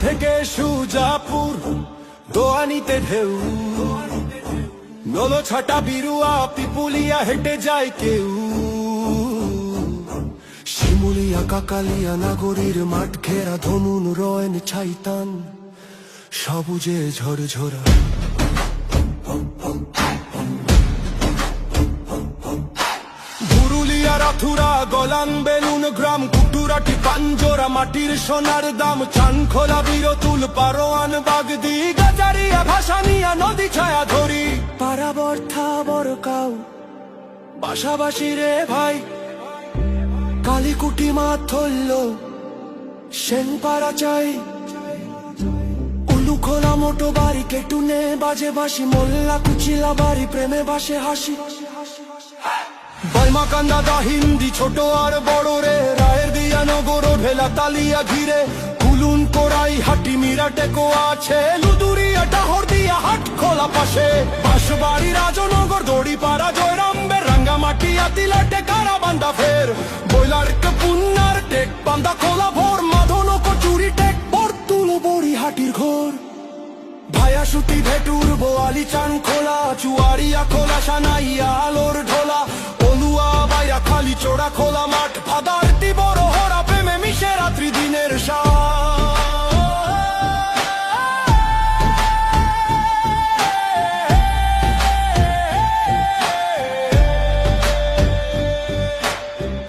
থেকে সুজাপুর, দোয়ানিতে ঢেউ। নলো ছাটা বিরুয়া, পিপুলিয়া হেঁটে যায় কেউ। শিমুলিয়া, কাকালিয়া, নাগরীর মাঠ ঘেরা ধমুন রয়ন, ছাইতান, সবুজে ঝরঝরা। পুরুলিয়া রাথুরা গ্রাম কুটুরাটি পাঞ্জোরা মাটির সোনার দাম চানখোলা বীরতুল পারোয়ান বাগদি গাজারিয়া ভাসানিয়া নদী ছায়া ধরি। পারাবর্থা বরকাও বাসাবাসি রে ভাই। কালীকুটি মা থল্ল সেন পাড়া চাই। খোলা মোটো বাড়ি কেটুনে বাজে বাসি মোল্লা কুচিলা বাড়ি প্রেমে বাসে হাসি। বাইমা কান্দা দা হিন্দি ছোট আর বড় রে রায়ের দিয়া নগর ভেলা তালিয়া ঘিরে কুলুন কোরাই হাটি মিরা টেকো আছে। লুদুরিয়া টাহর দিয়া হাট খোলা পাশে। বাঁশবাড়ি রাজনগর দড়ি পাড়া জয়রামবের রাঙ্গামাটি টেকারা বান্দা ফের। বইলার পুন্নার টেক বান্দা খোলা ভোর, মাধন কচুরি টেক বর তুলো বড়ি হাটির ঘর। ভায়া সুতি ভেটুর বোয়ালি চান খোলা, চুয়ারিয়া খোলা, সানাইয়া আলোর ঢোলা, অলুয়া বাইরা খালি চোড়া খোলা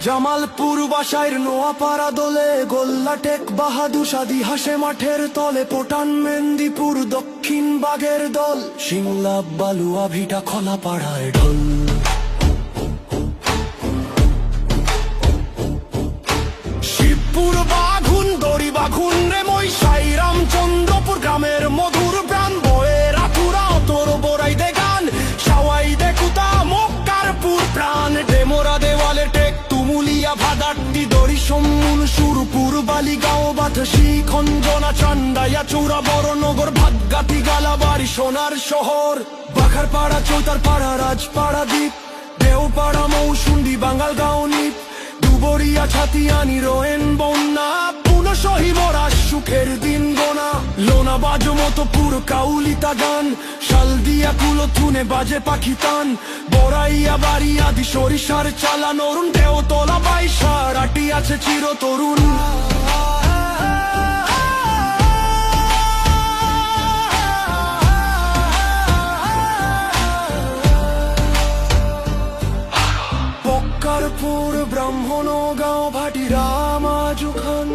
জামালপুর বাসায় নোয়াপাড়া দোলে গোল্লা টেক বাহাদুর সাদি হাসে মাঠের তলে পোটান মেন্দিপুর দক্ষিণ বাগের দল। সিংলা বালুয়া ভিটা খোলা পাড়ায় ঢোল। শিবপুর বাঘুন, দড়ি বাঘুন রে মই সাইরাম চন্দ্রপুর গ্রামের মধুর দড়ি সম্মুল সুরপুর বালিগাঁও বাতাসি খঞ্জনা, চান্দাইয়া চূড়া বড়নগর ভাগ্যাতি গালাবাড়ি, সোনার শহর। বাখারপাড়া চৌতার পাড়া রাজপাড়া দ্বীপ। দেওপাড়া মৌসুন্দি বাঙ্গাল গাঁও নিপ। দুবরিয়া ছাতিয়ানি, রোয়েন, বন্যা। পুনঃ সহিবরা সুখের দিন গোনা। লোনা বাজো মতো পুরো, কাউলিতা গান। শাল দিয়া কুলো থুনে বাজে পাখি তান বড়াইয়া বাড়ি আদি সরিষার চালা, নরুন দেও রাটি আছে চির তরুণ। বক্কারপুর ব্রাহ্মণ গাঁও ভাটি রামাজু খান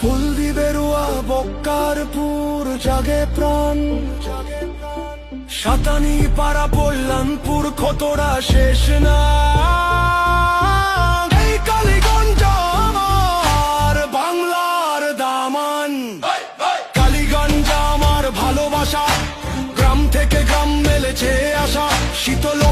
ফুলদি বেরুয়া, বক্কারপুর, জাগে প্রাণ। সাতানি পাড়া বললামপুর খতরা, শেষ না Chito lo